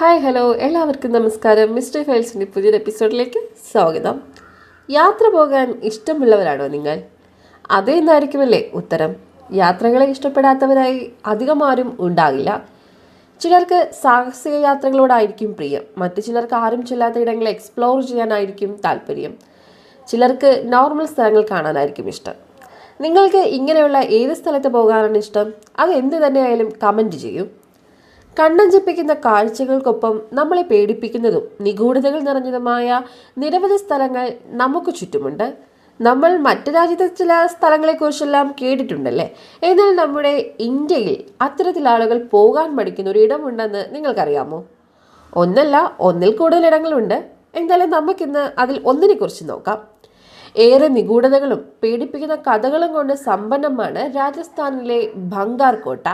Hi hello എല്ലാവർക്കും നമസ്കാരം. Mister ഫൈൽസിന്റെ പുതിയൊരു എപ്പിസോഡിലേക്ക് സ്വാഗതം. യാത്ര പോകാൻ ഇഷ്ടമുള്ളവരാണോ നിങ്ങൾ? അതേന്നായിരിക്കുമല്ലേ ഉത്തരം? യാത്രകളെ ഇഷ്ടപ്പെടാത്തവരായി അധികം ആരും ഉണ്ടാകില്ല. ചിലർക്ക് സാഹസിക യാത്രകളോടായിരിക്കും പ്രിയം. മറ്റു ചിലർക്ക് ആരും ചെല്ലാത്ത ഇടങ്ങളെ എക്സ്പ്ലോർ ചെയ്യാനായിരിക്കും താല്പര്യം ചിലർക്ക് നോർമൽ സ്ഥലങ്ങൾ കാണാനായിരിക്കും ഇഷ്ടം. നിങ്ങൾക്ക് ഇങ്ങനെയുള്ള ഏത് സ്ഥലത്ത് പോകാനാണ് ഇഷ്ടം? അത് എന്ത് തന്നെയായാലും കമന്റ് ചെയ്യൂ. കണ്ണഞ്ചിപ്പിക്കുന്ന കാഴ്ചകൾക്കൊപ്പം നമ്മളെ പേടിപ്പിക്കുന്നതും നിഗൂഢതകൾ നിറഞ്ഞതുമായ നിരവധി സ്ഥലങ്ങൾ നമുക്ക് ചുറ്റുമുണ്ട്. നമ്മൾ മറ്റു രാജ്യത്തെ ചില സ്ഥലങ്ങളെക്കുറിച്ചെല്ലാം കേട്ടിട്ടുണ്ടല്ലേ? എന്നാൽ നമ്മുടെ ഇന്ത്യയിൽ അത്തരത്തിൽ ആളുകൾ പോകാൻ മടിക്കുന്ന ഒരു ഇടമുണ്ടെന്ന് നിങ്ങൾക്കറിയാമോ? ഒന്നല്ല ഒന്നിൽ കൂടുതൽ ഇടങ്ങളുണ്ട്. എന്തായാലും നമുക്കിന്ന് അതിൽ ഒന്നിനെക്കുറിച്ച് നോക്കാം. ഏറെ നിഗൂഢതകളും പേടിപ്പിക്കുന്ന കഥകളും കൊണ്ട് സമ്പന്നമാണ് രാജസ്ഥാനിലെ ഭംഗാർ കോട്ട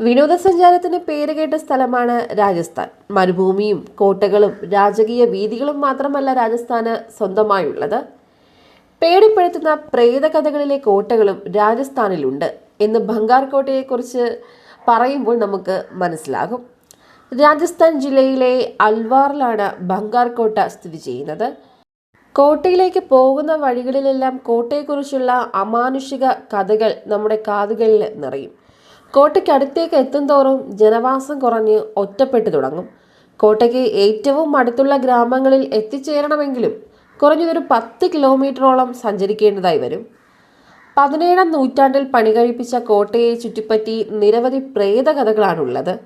വിനോദസഞ്ചാരത്തിന് പേരുകേട്ട സ്ഥലമാണ് രാജസ്ഥാൻ. മരുഭൂമിയും കോട്ടകളും രാജകീയ വീതികളും മാത്രമല്ല രാജസ്ഥാന് സ്വന്തമായുള്ളത്. പേടിപ്പെടുത്തുന്ന പ്രേതകഥകളിലെ കോട്ടകളും രാജസ്ഥാനിലുണ്ട് എന്ന് ഭംഗാർ കോട്ടയെക്കുറിച്ച് പറയുമ്പോൾ നമുക്ക് മനസ്സിലാകും. രാജസ്ഥാൻ ജില്ലയിലെ അൽവാറിലാണ് ബംഗാർ കോട്ട സ്ഥിതി ചെയ്യുന്നത്. കോട്ടയിലേക്ക് പോകുന്ന വഴികളിലെല്ലാം കോട്ടയെക്കുറിച്ചുള്ള അമാനുഷിക കഥകൾ നമ്മുടെ കാതുകളിൽ നിറയും. കോട്ടയ്ക്കടുത്തേക്ക് എത്തുംതോറും ജനവാസം കുറഞ്ഞ് ഒറ്റപ്പെട്ടു തുടങ്ങും. കോട്ടയ്ക്ക് ഏറ്റവും അടുത്തുള്ള ഗ്രാമങ്ങളിൽ എത്തിച്ചേരണമെങ്കിലും കുറഞ്ഞതൊരു പത്ത് കിലോമീറ്ററോളം സഞ്ചരിക്കേണ്ടതായി വരും. പതിനേഴാം നൂറ്റാണ്ടിൽ പണി പണികഴിപ്പിച്ച കോട്ടയെ ചുറ്റിപ്പറ്റി നിരവധി പ്രേതകഥകളാണുള്ളത്.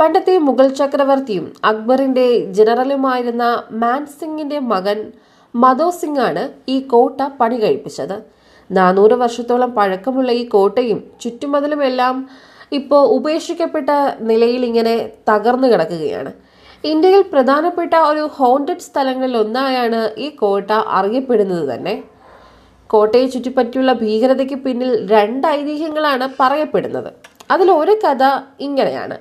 പണ്ടത്തെ മുഗൾ ചക്രവർത്തിയും അക്ബറിന്റെ ജനറലുമായിരുന്ന മാൻസിംഗിന്റെ മകൻ മധോ സിംഗ് ആണ് ഈ കോട്ട പണി കഴിപ്പിച്ചത്. നാനൂറ് വർഷത്തോളം പഴക്കമുള്ള ഈ കോട്ടയും ചുറ്റുമതിലുമെല്ലാം ഇപ്പോൾ ഉപേക്ഷിക്കപ്പെട്ട നിലയിൽ ഇങ്ങനെ തകർന്നു കിടക്കുകയാണ്. ഇന്ത്യയിൽ പ്രധാനപ്പെട്ട ഒരു ഹോണ്ടഡ് സ്ഥലങ്ങളിൽ ഒന്നായാണ് ഈ കോട്ട അറിയപ്പെടുന്നത് തന്നെ. കോട്ടയെ ചുറ്റിപ്പറ്റിയുള്ള ഭീകരതയ്ക്ക് പിന്നിൽ രണ്ട് ഐതിഹ്യങ്ങളാണ് പറയപ്പെടുന്നത്. അതിൽ ഒരു കഥ ഇങ്ങനെയാണ്.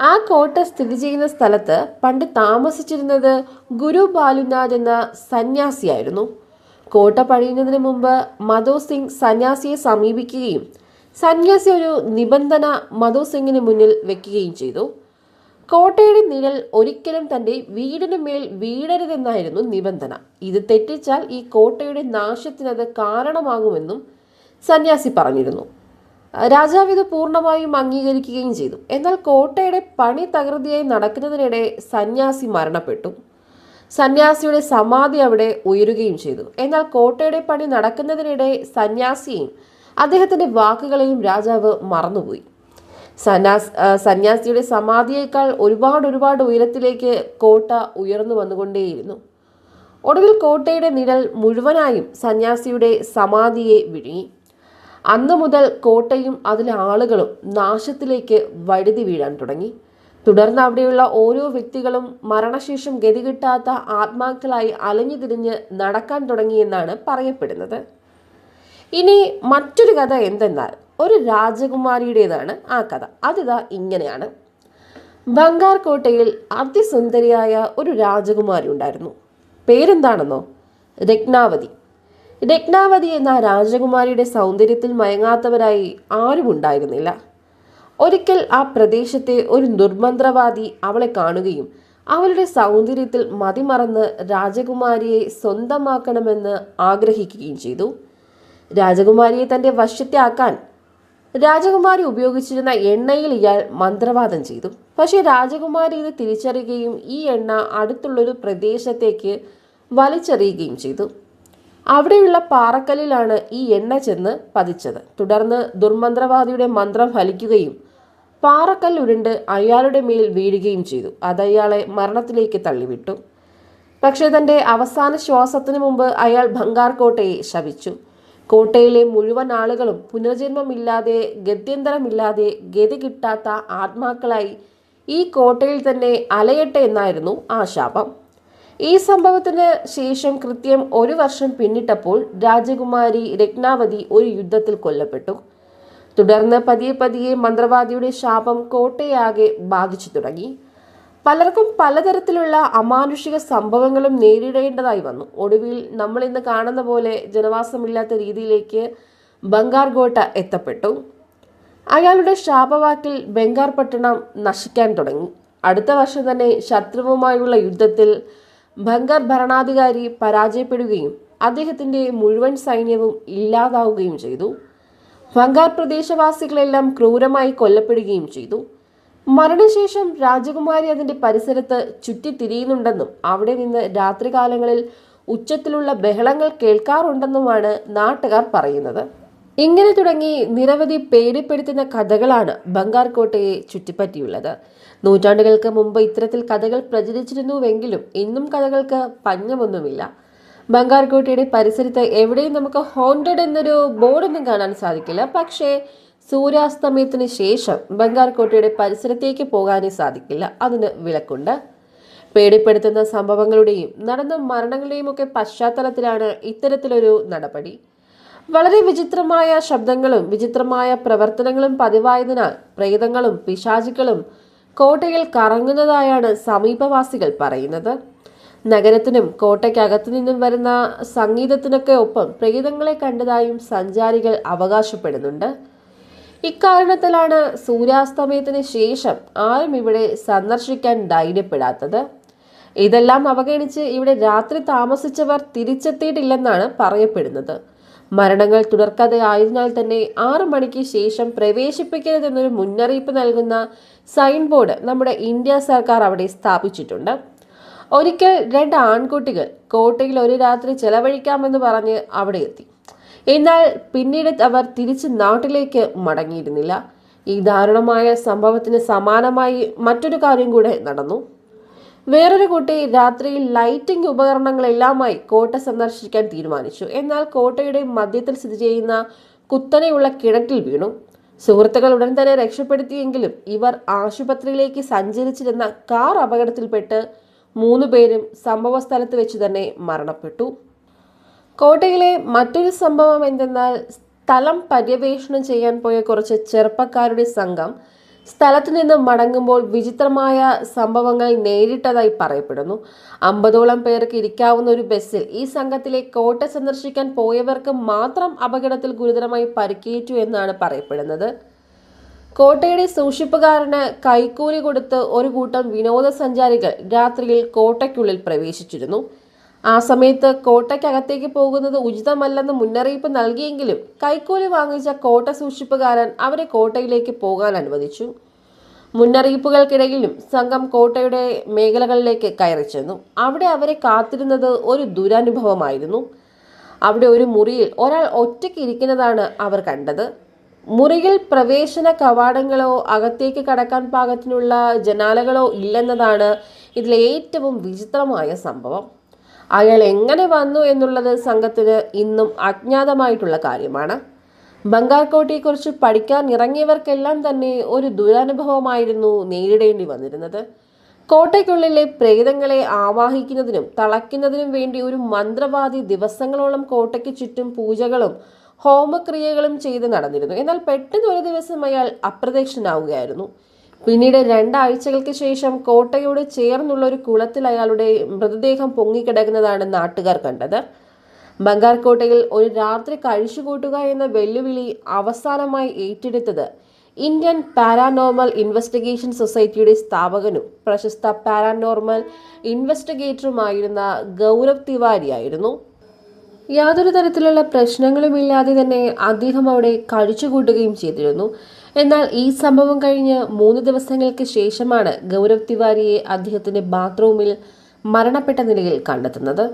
ആ കോട്ട സ്ഥിതി ചെയ്യുന്ന സ്ഥലത്ത് പണ്ട് താമസിച്ചിരുന്നത് ഗുരു ബാലുനാഥ് എന്ന സന്യാസിയായിരുന്നു. കോട്ട പണിയുന്നതിന് മുമ്പ് മധോ സിംഗ് സന്യാസിയെ സമീപിക്കുകയും സന്യാസി ഒരു നിബന്ധന മധോ സിംഗിന് മുന്നിൽ വെക്കുകയും ചെയ്തു. കോട്ടയുടെ നിഴൽ ഒരിക്കലും തന്റെ വീടിന് മേൽ വീഴരുതെന്നായിരുന്നു നിബന്ധന. ഇത് തെറ്റിച്ചാൽ ഈ കോട്ടയുടെ നാശത്തിനത് കാരണമാകുമെന്നും സന്യാസി പറഞ്ഞിരുന്നു. രാജാവ് ഇത് പൂർണമായും അംഗീകരിക്കുകയും ചെയ്തു. എന്നാൽ കോട്ടയുടെ പണി തകൃതിയായി നടക്കുന്നതിനിടെ സന്യാസി മരണപ്പെട്ടു. സന്യാസിയുടെ സമാധി അവിടെ ഉയരുകയും ചെയ്തു. എന്നാൽ കോട്ടയുടെ പണി നടക്കുന്നതിനിടെ സന്യാസിയെയും അദ്ദേഹത്തിന്റെ വാക്കുകളെയും രാജാവ് മറന്നുപോയി. സന്യാസ് സന്യാസിയുടെ സമാധിയേക്കാൾ ഒരുപാട് ഒരുപാട് ഉയരത്തിലേക്ക് കോട്ട ഉയർന്നു വന്നുകൊണ്ടേയിരുന്നു. ഒടുവിൽ കോട്ടയുടെ നിഴൽ മുഴുവനായും സന്യാസിയുടെ സമാധിയെ വിഴുങ്ങി. അന്നു മുതൽ കോട്ടയും അതിലെ ആളുകളും നാശത്തിലേക്ക് വഴുതി വീഴാൻ തുടങ്ങി. തുടർന്ന് അവിടെയുള്ള ഓരോ വ്യക്തികളും മരണശേഷം ഗതികിട്ടാത്ത ആത്മാക്കളായി അലഞ്ഞു തിരിഞ്ഞ് നടക്കാൻ തുടങ്ങിയെന്നാണ് പറയപ്പെടുന്നത്. ഇനി മറ്റൊരു കഥ എന്തെന്നാൽ ഒരു രാജകുമാരിയുടേതാണ് ആ കഥ. അതിതാ ഇങ്ങനെയാണ്. ബംഗാർ കോട്ടയിൽ അതിസുന്ദരിയായ ഒരു രാജകുമാരി ഉണ്ടായിരുന്നു. പേരെന്താണെന്നോ? രത്നാവതി. രത്നാവതി എന്ന രാജകുമാരിയുടെ സൗന്ദര്യത്തിൽ മയങ്ങാത്തവരായി ആരും ഉണ്ടായിരുന്നില്ല ഒരിക്കൽ ആ പ്രദേശത്തെ ഒരു ദുർമന്ത്രവാദി അവളെ കാണുകയും അവളുടെ സൗന്ദര്യത്തിൽ മതിമറന്ന് രാജകുമാരിയെ സ്വന്തമാക്കണമെന്ന് ആഗ്രഹിക്കുകയും ചെയ്തു. രാജകുമാരിയെ തന്റെ വശത്താക്കാൻ രാജകുമാരി ഉപയോഗിച്ചിരുന്ന എണ്ണയിൽ ഇയാൾ മന്ത്രവാദം ചെയ്തു. പക്ഷേ രാജകുമാരി ഇത് തിരിച്ചറിയുകയും ഈ എണ്ണ അടുത്തുള്ളൊരു പ്രദേശത്തേക്ക് വലിച്ചെറിയുകയും ചെയ്തു. അവിടെയുള്ള പാറക്കല്ലിലാണ് ഈ എണ്ണ ചെന്ന് പതിച്ചത്. തുടർന്ന് ദുർമന്ത്രവാദിയുടെ മന്ത്രം ഫലിക്കുകയും പാറക്കല്ല് ഉരുണ്ട് അയാളുടെ മേൽ വീഴുകയും ചെയ്തു. അതയാളെ മരണത്തിലേക്ക് തള്ളിവിട്ടു. പക്ഷേ തന്റെ അവസാന ശ്വാസത്തിനു മുമ്പ് അയാൾ ബംഗാർ കോട്ടയെ ശപിച്ചു. കോട്ടയിലെ മുഴുവൻ ആളുകളും പുനർജന്മമില്ലാതെ ഗത്യന്തരമില്ലാതെ ഗതി കിട്ടാത്ത ആത്മാക്കളായി ഈ കോട്ടയിൽ തന്നെ അലയട്ടെ എന്നായിരുന്നു ആ ശാപം. ഈ സംഭവത്തിന് ശേഷം കൃത്യം ഒരു വർഷം പിന്നിട്ടപ്പോൾ രാജകുമാരി രത്നാവതി ഒരു യുദ്ധത്തിൽ കൊല്ലപ്പെട്ടു. തുടർന്ന് പതിയെ പതിയെ മന്ത്രവാദിയുടെ ശാപം കോട്ടയാകെ ബാധിച്ചു തുടങ്ങി. പലർക്കും പലതരത്തിലുള്ള അമാനുഷിക സംഭവങ്ങളും നേരിടേണ്ടതായി വന്നു. ഒടുവിൽ നമ്മൾ ഇന്ന് കാണുന്ന പോലെ ജനവാസമില്ലാത്ത രീതിയിലേക്ക് ബംഗാർ കോട്ട എത്തപ്പെട്ടു. അയാളുടെ ശാപവാക്കിൽ ബംഗാർ പട്ടണം നശിക്കാൻ തുടങ്ങി. അടുത്ത വർഷം തന്നെ ശത്രുവുമായുള്ള യുദ്ധത്തിൽ ബംഗാർ ഭരണാധികാരി പരാജയപ്പെടുകയും അദ്ദേഹത്തിന്റെ മുഴുവൻ സൈന്യവും ഇല്ലാതാവുകയും ചെയ്തു. ബംഗാർ പ്രദേശവാസികളെല്ലാം ക്രൂരമായി കൊല്ലപ്പെടുകയും ചെയ്തു. മരണശേഷം രാജകുമാരി അതിന്റെ പരിസരത്ത് ചുറ്റിത്തിരിയുന്നുണ്ടെന്നും അവിടെ നിന്ന് രാത്രികാലങ്ങളിൽ ഉച്ചത്തിലുള്ള ബഹളങ്ങൾ കേൾക്കാറുണ്ടെന്നുമാണ് നാട്ടുകാർ പറയുന്നത്. ഇങ്ങനെ തുടങ്ങി നിരവധി പേടിപ്പെടുത്തുന്ന കഥകളാണ് ബംഗാർ കോട്ടയെ ചുറ്റിപ്പറ്റിയുള്ളത്. നൂറ്റാണ്ടുകൾക്ക് മുമ്പ് ഇത്തരത്തിൽ കഥകൾ പ്രചരിച്ചിരുന്നുവെങ്കിലും ഇന്നും കഥകൾക്ക് പഞ്ഞമൊന്നുമില്ല. ബംഗാർ കോട്ടയുടെ പരിസരത്ത് എവിടെയും നമുക്ക് ഹോണ്ടഡ് എന്നൊരു ബോർഡൊന്നും കാണാൻ സാധിക്കില്ല. പക്ഷേ സൂര്യാസ്തമയത്തിന് ശേഷം ബംഗാർ കോട്ടയുടെ പരിസരത്തേക്ക് പോകാനേ സാധിക്കില്ല. അതിന് വിലക്കുണ്ട്. പേടിപ്പെടുത്തുന്ന സംഭവങ്ങളുടെയും നടന്ന മരണങ്ങളുടെയും ഒക്കെ പശ്ചാത്തലത്തിലാണ് ഇത്തരത്തിലൊരു നടപടി. വളരെ വിചിത്രമായ ശബ്ദങ്ങളും വിചിത്രമായ പ്രവർത്തനങ്ങളും പതിവായതിനാൽ പ്രേതങ്ങളും പിശാചുക്കളും കോട്ടയിൽ കറങ്ങുന്നതായാണ് സമീപവാസികൾ പറയുന്നത്. നഗരത്തിനും കോട്ടയ്ക്കകത്തു നിന്നും വരുന്ന സംഗീതത്തിനൊക്കെ ഒപ്പം പ്രേതങ്ങളെ കണ്ടതായും സഞ്ചാരികൾ അവകാശപ്പെടുന്നുണ്ട്. ഇക്കാരണത്തിലാണ് സൂര്യാസ്തമയത്തിന് ശേഷം ആരും ഇവിടെ സന്ദർശിക്കാൻ ധൈര്യപ്പെടാത്തത്. ഇതെല്ലാം അവഗണിച്ച് ഇവിടെ രാത്രി താമസിച്ചവർ തിരിച്ചെത്തിയിട്ടില്ലെന്നാണ് പറയപ്പെടുന്നത്. മരണങ്ങൾ തുടർക്കഥയായതിനാൽ തന്നെ ആറു മണിക്ക് ശേഷം പ്രവേശിപ്പിക്കരുതെന്നൊരു മുന്നറിയിപ്പ് നൽകുന്ന സൈൻ ബോർഡ് നമ്മുടെ ഇന്ത്യ സർക്കാർ അവിടെ സ്ഥാപിച്ചിട്ടുണ്ട്. ഒരിക്കൽ രണ്ട് ആൺകുട്ടികൾ കോട്ടയിൽ ഒരു രാത്രി ചെലവഴിക്കാമെന്ന് പറഞ്ഞ് അവിടെ എത്തി. എന്നാൽ പിന്നീട് അവർ തിരിച്ച് നാട്ടിലേക്ക് മടങ്ങിയിരുന്നില്ല. ഈ ദാരുണമായ സംഭവത്തിന് സമാനമായി മറ്റൊരു കാര്യം കൂടെ നടന്നു. വേറൊരു കുട്ടി രാത്രിയിൽ ലൈറ്റിംഗ് ഉപകരണങ്ങളെല്ലാമായി കോട്ട സന്ദർശിക്കാൻ തീരുമാനിച്ചു. എന്നാൽ കോട്ടയുടെ മധ്യത്തിൽ സ്ഥിതി ചെയ്യുന്ന കുത്തനെയുള്ള കിണറ്റിൽ വീണു. സുഹൃത്തുക്കൾ ഉടൻ തന്നെ രക്ഷപ്പെടുത്തിയെങ്കിലും ഇവർ ആശുപത്രിയിലേക്ക് സഞ്ചരിച്ചിരുന്ന കാർ അപകടത്തിൽപ്പെട്ട് മൂന്ന് പേരും സംഭവ സ്ഥലത്ത് വെച്ച് തന്നെ മരണപ്പെട്ടു. കോട്ടയിലെ മറ്റൊരു സംഭവം എന്തെന്നാൽ സ്ഥലം പര്യവേഷണം ചെയ്യാൻ പോയ കുറച്ച് ചെറുപ്പക്കാരുടെ സംഘം സ്ഥലത്തു നിന്ന് മടങ്ങുമ്പോൾ വിചിത്രമായ സംഭവങ്ങൾ നേരിട്ടതായി പറയപ്പെടുന്നു. അമ്പതോളം പേർക്ക് ഇരിക്കാവുന്ന ഒരു ബസ്സിൽ ഈ സംഘത്തിലെ കോട്ട സന്ദർശിക്കാൻ പോയവർക്ക് മാത്രം അപകടത്തിൽ ഗുരുതരമായി പരിക്കേറ്റു എന്നാണ് പറയപ്പെടുന്നത്. കോട്ടയുടെ സൂക്ഷിപ്പുകാരന് കൈക്കൂലി കൊടുത്ത് ഒരു കൂട്ടം വിനോദസഞ്ചാരികൾ രാത്രിയിൽ കോട്ടയ്ക്കുള്ളിൽ പ്രവേശിച്ചിരുന്നു. ആ സമയത്ത് കോട്ടയ്ക്കകത്തേക്ക് പോകുന്നത് ഉചിതമല്ലെന്ന് മുന്നറിയിപ്പ് നൽകിയെങ്കിലും കൈക്കൂലി വാങ്ങിച്ച കോട്ട സൂക്ഷിപ്പുകാരൻ അവരെ കോട്ടയിലേക്ക് പോകാൻ അനുവദിച്ചു. മുന്നറിയിപ്പുകൾക്കിടയിലും സംഘം കോട്ടയുടെ മേഖലകളിലേക്ക് കയറി ചെന്നു. അവിടെ അവരെ കാത്തിരുന്നത് ഒരു ദുരനുഭവമായിരുന്നു. അവിടെ ഒരു മുറിയിൽ ഒരാൾ ഒറ്റയ്ക്ക് ഇരിക്കുന്നതാണ് അവർ കണ്ടത്. മുറിയിൽ പ്രവേശന കവാടങ്ങളോ അകത്തേക്ക് കടക്കാൻ പാകത്തിനുള്ള ജനാലകളോ ഇല്ലെന്നതാണ് ഇതിലെ ഏറ്റവും വിചിത്രമായ സംഭവം. അയാൾ എങ്ങനെ വന്നു എന്നുള്ളത് സംഘത്തിന് ഇന്നും അജ്ഞാതമായിട്ടുള്ള കാര്യമാണ്. ബംഗാർകോട്ടയെക്കുറിച്ച് പഠിക്കാൻ ഇറങ്ങിയവർക്കെല്ലാം തന്നെ ഒരു ദുരനുഭവമായിരുന്നു നേരിടേണ്ടി വന്നിരുന്നത്. കോട്ടയ്ക്കുള്ളിലെ പ്രേതങ്ങളെ ആവാഹിക്കുന്നതിനും തളയ്ക്കുന്നതിനും വേണ്ടി ഒരു മന്ത്രവാദി ദിവസങ്ങളോളം കോട്ടയ്ക്ക് ചുറ്റും പൂജകളും ഹോമക്രിയകളും ചെയ്ത് നടന്നിരുന്നു. എന്നാൽ പെട്ടെന്ന് ഒരു ദിവസം അയാൾ അപ്രത്യക്ഷനാവുകയായിരുന്നു. പിന്നീട് രണ്ടാഴ്ചകൾക്ക് ശേഷം കോട്ടയോട് ചേർന്നുള്ള ഒരു കുളത്തിൽ അയാളുടെ മൃതദേഹം പൊങ്ങിക്കിടക്കുന്നതാണ് നാട്ടുകാർ കണ്ടത്. ബംഗാർ കോട്ടയിൽ ഒരു രാത്രി കഴിച്ചുകൂട്ടുക എന്ന വെല്ലുവിളി അവസാനമായി ഏറ്റെടുത്തത് ഇന്ത്യൻ പാരാനോർമൽ ഇൻവെസ്റ്റിഗേഷൻ സൊസൈറ്റിയുടെ സ്ഥാപകനും പ്രശസ്ത പാരാനോർമൽ ഇൻവെസ്റ്റിഗേറ്ററുമായിരുന്ന ഗൗരവ് തിവാരിയായിരുന്നു. യാതൊരു തരത്തിലുള്ള പ്രശ്നങ്ങളുമില്ലാതെ തന്നെ അദ്ദേഹം അവിടെ കഴിച്ചുകൂട്ടുകയും ചെയ്തിരുന്നു. എന്നാൽ ഈ സംഭവം കഴിഞ്ഞ് മൂന്ന് ദിവസങ്ങൾക്ക് ശേഷമാണ് ഗൗരവ് തിവാരിയെ അദ്ദേഹത്തിന്റെ ബാത്റൂമിൽ മരണപ്പെട്ട നിലയിൽ കണ്ടെത്തുന്നത്.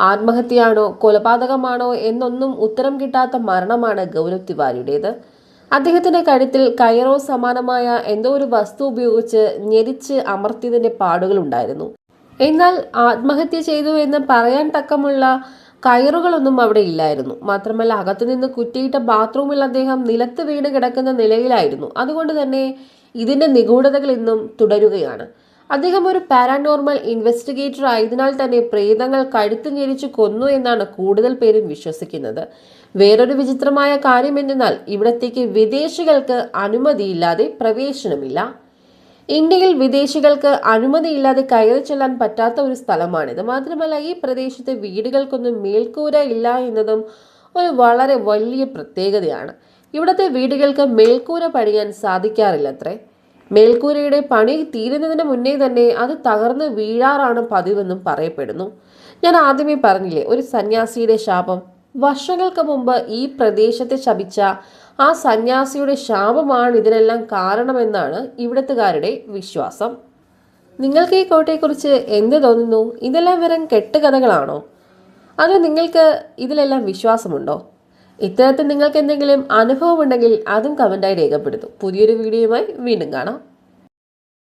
ആത്മഹത്യയാണോ കൊലപാതകമാണോ എന്നൊന്നും ഉത്തരം കിട്ടാത്ത മരണമാണ് ഗൗരവ് തിവാരിയുടേത്. അദ്ദേഹത്തിന്റെ കഴുത്തിൽ കയറോ സമാനമായ എന്തോ ഒരു വസ്തു ഉപയോഗിച്ച് ഞെരിച്ച് അമർത്തിയതിന്റെ പാടുകൾ ഉണ്ടായിരുന്നു. എന്നാൽ ആത്മഹത്യ ചെയ്തു എന്ന് പറയാൻ തക്കമുള്ള കയറുകളൊന്നും അവിടെ ഇല്ലായിരുന്നു. മാത്രമല്ല അകത്തുനിന്ന് കുറ്റിയിട്ട ബാത്റൂമിൽ അദ്ദേഹം നിലത്ത് വീണ് കിടക്കുന്ന നിലയിലായിരുന്നു. അതുകൊണ്ട് തന്നെ ഇതിന്റെ നിഗൂഢതകൾ ഇന്നും തുടരുകയാണ്. അദ്ദേഹം ഒരു പാരാനോർമൽ ഇൻവെസ്റ്റിഗേറ്റർ ആയതിനാൽ തന്നെ പ്രേതങ്ങൾ കഴുത്ത് ഞെരിച്ച് കൊന്നു എന്നാണ് കൂടുതൽ പേരും വിശ്വസിക്കുന്നത്. വേറൊരു വിചിത്രമായ കാര്യം എന്തെന്നാൽ ഇവിടത്തേക്ക് വിദേശികൾക്ക് അനുമതിയില്ലാതെ പ്രവേശനമില്ല. ഇന്ത്യയിൽ വിദേശികൾക്ക് അനുമതിയില്ലാതെ കയറി ചെല്ലാൻ പറ്റാത്ത ഒരു സ്ഥലമാണിത്. മാത്രമല്ല ഈ പ്രദേശത്തെ വീടുകൾക്കൊന്നും മേൽക്കൂര ഇല്ല എന്നതും ഒരു വളരെ വലിയ പ്രത്യേകതയാണ്. ഇവിടുത്തെ വീടുകൾക്ക് മേൽക്കൂര പണിയാൻ സാധിക്കാറില്ലത്രേ. മേൽക്കൂരയുടെ പണി തീരുന്നതിന് മുന്നേ തന്നെ അത് തകർന്ന് വീഴാറാണ് പതിവെന്നും പറയപ്പെടുന്നു. ഞാൻ ആദ്യമേ പറഞ്ഞില്ലേ ഒരു സന്യാസിയുടെ ശാപം. വർഷങ്ങൾക്ക് മുമ്പ് ഈ പ്രദേശത്തെ ശപിച്ച ആ സന്യാസിയുടെ ശാപമാണ് ഇതിനെല്ലാം കാരണമെന്നാണ് ഇവിടത്തുകാരുടെ വിശ്വാസം. നിങ്ങൾക്ക് ഈ കോട്ടയെക്കുറിച്ച് എന്ത് തോന്നുന്നു? ഇതെല്ലാം വെറും കെട്ടുകഥകളാണോ? അതോ നിങ്ങൾക്ക് ഇതിലെല്ലാം വിശ്വാസമുണ്ടോ? ഇത്തരത്തിൽ നിങ്ങൾക്ക് എന്തെങ്കിലും അനുഭവമുണ്ടെങ്കിൽ അതും കമന്റായി രേഖപ്പെടുത്തും. പുതിയൊരു വീഡിയോയുമായി വീണ്ടും കാണാം.